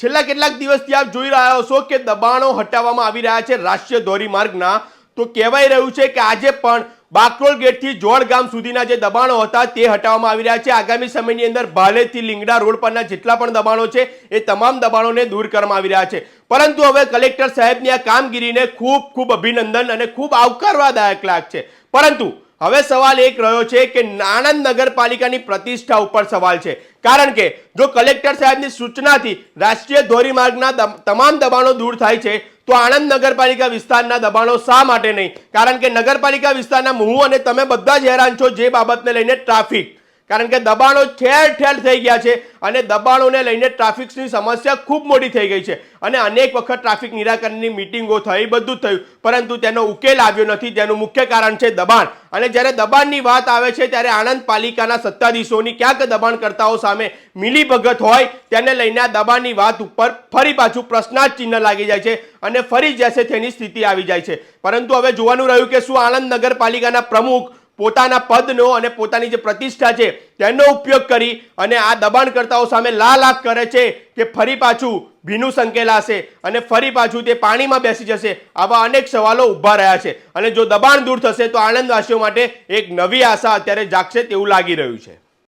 છેલ્લા કેટલાક દિવસથી આપ જોઈ રહ્યા છો કે દબાણો હટાવવામાં આવી રહ્યા છે રાષ્ટ્રીય ધોરીમાર્ગના. તો કહેવાય રહ્યું છે કે આજે પણ બાકરોલ ગેટથી જોડ ગામ સુધીના જે દબાણો હતા તે હટાવવામાં આવી રહ્યા છે. આગામી સમયની અંદર ભાલેથી લીંગડા રોડ પરના જેટલા પણ દબાણો છે એ તમામ દબાણોને દૂર કરવામાં આવી રહ્યા છે. પરંતુ હવે કલેક્ટર સાહેબની આ કામગીરીને ખૂબ ખૂબ અભિનંદન અને ખૂબ આવકારવાદાયક લાગ છે. પરંતુ હવે સવાલ એક રહ્યો છે કે આણંદ નગરપાલિકાની પ્રતિષ્ઠા ઉપર સવાલ છે. કારણ કે જો કલેક્ટર સાહેબની સૂચનાથી રાષ્ટ્રીય ધોરીમાર્ગના તમામ દબાણો દૂર થાય છે, તો આણંદ નગરપાલિકા વિસ્તારના દબાણો શા માટે નહીં? કારણ કે નગરપાલિકા વિસ્તારના હું અને તમે બધા જ હેરાન છો જે બાબતને લઈને ટ્રાફિક. કારણ કે દબાણો ઠેર ઠેર થઈ ગયા છે અને દબાણોને લઈને ટ્રાફિકની સમસ્યા ખૂબ મોટી થઈ ગઈ છે. અને અનેક વખત ટ્રાફિક નિરાકરણની મિટિંગો થઈ બધું થયું. પરંતુ તેનો ઉકેલ આવ્યો નથી. તેનું મુખ્ય કારણ છે દબાણ. અને જ્યારે દબાણની વાત આવે છે, ત્યારે આણંદ પાલિકાના સત્તાધીશોની ક્યાંક દબાણકર્તાઓ સામે મિલીભગત હોય, તેને લઈને આ દબાણની વાત ઉપર ફરી પાછું પ્રશ્નાર્થ ચિહ્ન લાગી જાય છે અને ફરી જશે તેની સ્થિતિ આવી જાય છે. પરંતુ હવે જોવાનું રહ્યું કે શું આણંદ નગરપાલિકાના પ્રમુખ પોતાના પદનો અને પોતાની જે પ્રતિષ્ઠા છે, તેનો ઉપયોગ કરી અને આ દબાણકર્તાઓ સામે લાલ આંખ કરે છે કે ફરી પાછું ભીનું સંકેલાશે અને ફરી પાછું તે પાણીમાં બેસી જશે આવા અનેક સવાલો ઊભા રહ્યા છે. અને જો દબાણ દૂર થશે તો આણંદવાસીઓ માટે એક નવી આશા અત્યારે જાગશે તેવું લાગી રહ્યું છે.